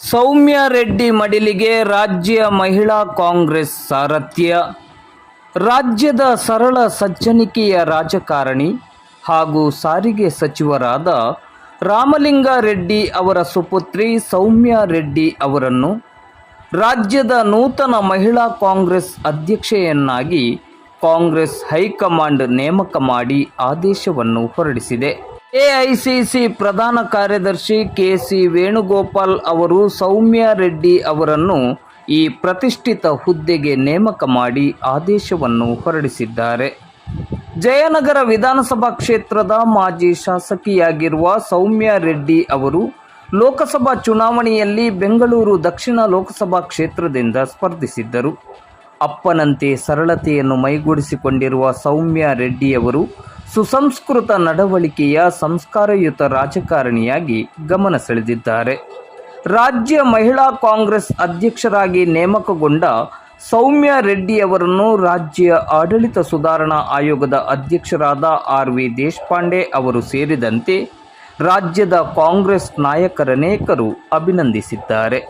ಸೌಮ್ಯ ರೆಡ್ಡಿ ಮಡಿಲಿಗೆ ರಾಜ್ಯ ಮಹಿಳಾ ಕಾಂಗ್ರೆಸ್ ಸಾರಥ್ಯ. ರಾಜ್ಯದ ಸರಳ ಸಜ್ಜನಿಕೆಯ ರಾಜಕಾರಣಿ ಹಾಗೂ ಸಾರಿಗೆ ಸಚಿವರಾದ ರಾಮಲಿಂಗ ರೆಡ್ಡಿ ಅವರ ಸುಪುತ್ರಿ ಸೌಮ್ಯ ರೆಡ್ಡಿ ಅವರನ್ನು ರಾಜ್ಯದ ನೂತನ ಮಹಿಳಾ ಕಾಂಗ್ರೆಸ್ ಅಧ್ಯಕ್ಷೆಯನ್ನಾಗಿ ಕಾಂಗ್ರೆಸ್ ಹೈಕಮಾಂಡ್ ನೇಮಕ ಮಾಡಿ ಆದೇಶವನ್ನು ಹೊರಡಿಸಿದೆ. ಎಐಸಿಸಿ ಪ್ರಧಾನ ಕಾರ್ಯದರ್ಶಿ ಕೆ ಸಿ ವೇಣುಗೋಪಾಲ್ ಅವರು ಸೌಮ್ಯ ರೆಡ್ಡಿ ಅವರನ್ನು ಈ ಪ್ರತಿಷ್ಠಿತ ಹುದ್ದೆಗೆ ನೇಮಕ ಮಾಡಿ ಆದೇಶವನ್ನು ಹೊರಡಿಸಿದ್ದಾರೆ. ಜಯನಗರ ವಿಧಾನಸಭಾ ಕ್ಷೇತ್ರದ ಮಾಜಿ ಶಾಸಕಿಯಾಗಿರುವ ಸೌಮ್ಯ ರೆಡ್ಡಿ ಅವರು ಲೋಕಸಭಾ ಚುನಾವಣೆಯಲ್ಲಿ ಬೆಂಗಳೂರು ದಕ್ಷಿಣ ಲೋಕಸಭಾ ಕ್ಷೇತ್ರದಿಂದ ಸ್ಪರ್ಧಿಸಿದ್ದರು. ಅಪ್ಪನಂತೆ ಸರಳತೆಯನ್ನು ಮೈಗೂಡಿಸಿಕೊಂಡಿರುವ ಸೌಮ್ಯ ರೆಡ್ಡಿಯವರು ಸುಸಂಸ್ಕೃತ ನಡವಳಿಕೆಯ ಸಂಸ್ಕಾರಯುತ ರಾಜಕಾರಣಿಯಾಗಿ ಗಮನ ಸೆಳೆದಿದ್ದಾರೆ. ರಾಜ್ಯ ಮಹಿಳಾ ಕಾಂಗ್ರೆಸ್ ಅಧ್ಯಕ್ಷರಾಗಿ ನೇಮಕಗೊಂಡ ಸೌಮ್ಯ ರೆಡ್ಡಿ ಅವರನ್ನು ರಾಜ್ಯ ಆಡಳಿತ ಸುಧಾರಣಾ ಆಯೋಗದ ಅಧ್ಯಕ್ಷರಾದ ಆರ್ ವಿ ದೇಶಪಾಂಡೆ ಅವರು ಸೇರಿದಂತೆ ರಾಜ್ಯದ ಕಾಂಗ್ರೆಸ್ ನಾಯಕರನೇಕರು ಅಭಿನಂದಿಸಿದ್ದಾರೆ.